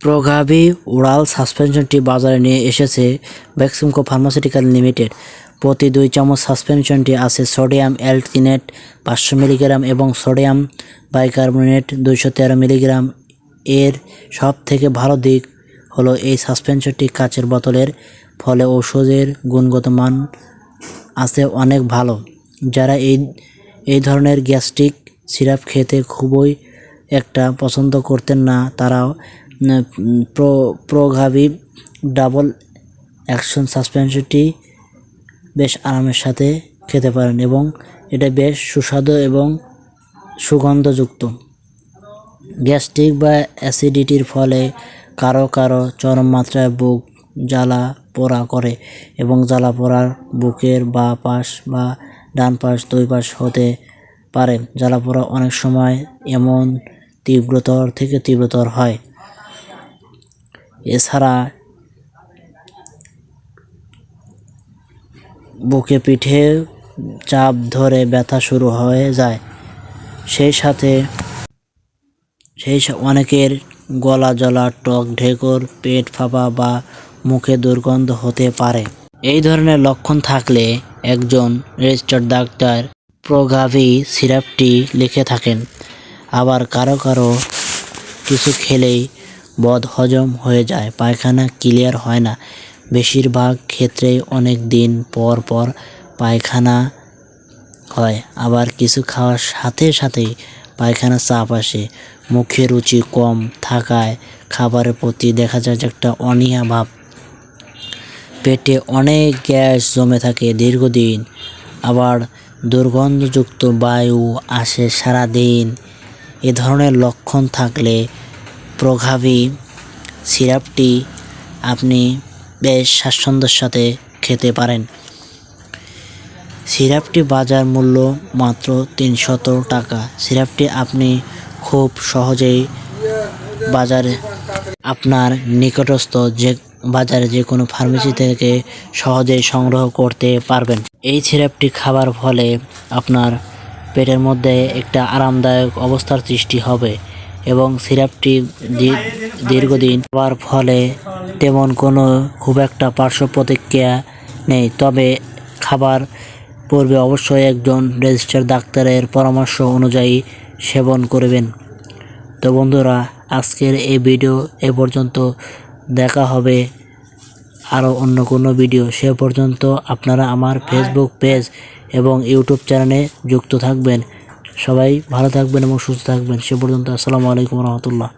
প্রগাভি oral সাসপেনশনটি বাজারে নিয়ে এসেছে ভ্যাক্সিমকো ফার্মাসিউটিক্যাল লিমিটেড। প্রতি দুই চামচ সাসপেনশনটি আছে সোডিয়াম অ্যালটিনেট পাঁচশো মিলিগ্রাম এবং সোডিয়াম বাইকার্বনেট দুইশো তেরো মিলিগ্রাম। এর সব থেকে ভালো দিক হলো এই সাসপেনশনটি কাচের বোতলের ফলে ঔষধের গুণগত মান আছে অনেক ভালো। যারা এই এই ধরনের গ্যাস্ট্রিক সিরাপ খেতে খুবই একটা পছন্দ করতেন না, তারাও প্রো প্রোগাভি ডাবল অ্যাকশন সাসপেনশনটি বেশ আরামের সাথে খেতে পারেন এবং এটা বেশ সুস্বাদু এবং সুগন্ধযুক্ত। গ্যাস্ট্রিক বা অ্যাসিডিটির ফলে কারও কারও চরম মাত্রায় বুক জ্বালা পোড়া করে এবং জ্বালা পোড়ার বুকের বা পাশ বা ডান পাশ, দুই পাশ হতে পারে। জ্বালা পোড়া অনেক সময় এমন তীব্রতর থেকে তীব্রতর হয়। এছাড়া বুকে পিঠে চাপ ধরে ব্যথা শুরু হয়ে যায়। সেই সাথে সেই অনেকের গলা জ্বলা, টক ঢেকুর, পেট ফাঁপা বা মুখে দুর্গন্ধ হতে পারে। এই ধরনের লক্ষণ থাকলে একজন রেজিস্টার্ড ডাক্তার প্রোগাভি সিরাপটি লিখে থাকেন। আবার কারও কারও কিছু খেলেই বদ হজম হয়ে যায়। পায়খানা ক্লিয়ার হয় না। বেশিরভাগ ক্ষেত্রেই অনেক দিন পর পর পায়খানা হয়। আবার কিছু খাওয়ার সাথে সাথেই পায়খানা চাপ আসে। মুখে রুচি কম থাকায় খাবারের প্রতি দেখা যায় যে একটা অনীহা ভাব। পেটে অনেক গ্যাস জমে থাকে দীর্ঘদিন। আবার দুর্গন্ধযুক্ত বায়ু আসে সারাদিন। এ ধরনের লক্ষণ থাকলে প্রভাবী সিরাপটি আপনি বেশ স্বাচ্ছন্দ্যের সাথে খেতে পারেন। সিরাপটি বাজার মূল্য মাত্র তিনশত টাকা। সিরাপটি আপনি খুব সহজেই বাজারে আপনার নিকটস্থ যে, বাজারে যে কোনো ফার্মেসি থেকে সহজেই সংগ্রহ করতে পারবেন। এই সিরাপটি খাবার ফলে আপনার পেটের মধ্যে একটা আরামদায়ক অবস্থার সৃষ্টি হবে। এবং সিরাপটি দীর্ঘদিন খাওয়ার ফলে তেমন কোনো খুব একটা পার্শ্ব প্রতিক্রিয়া নেই। তবে খাবার পূর্বে অবশ্যই একজন রেজিস্টার ডাক্তারের পরামর্শ অনুযায়ী সেবন করবেন। তো বন্ধুরা আজকের এই ভিডিও এ পর্যন্ত। দেখা হবে আরও অন্য কোনো ভিডিও। সে পর্যন্ত আপনারা আমার ফেসবুক পেজ এবং ইউটিউব চ্যানেলে যুক্ত থাকবেন। সবাই ভালো থাকবেন এবং সুস্থ থাকবেন। সে পর্যন্ত আসসালামু আলাইকুম রহমতুল্লাহ।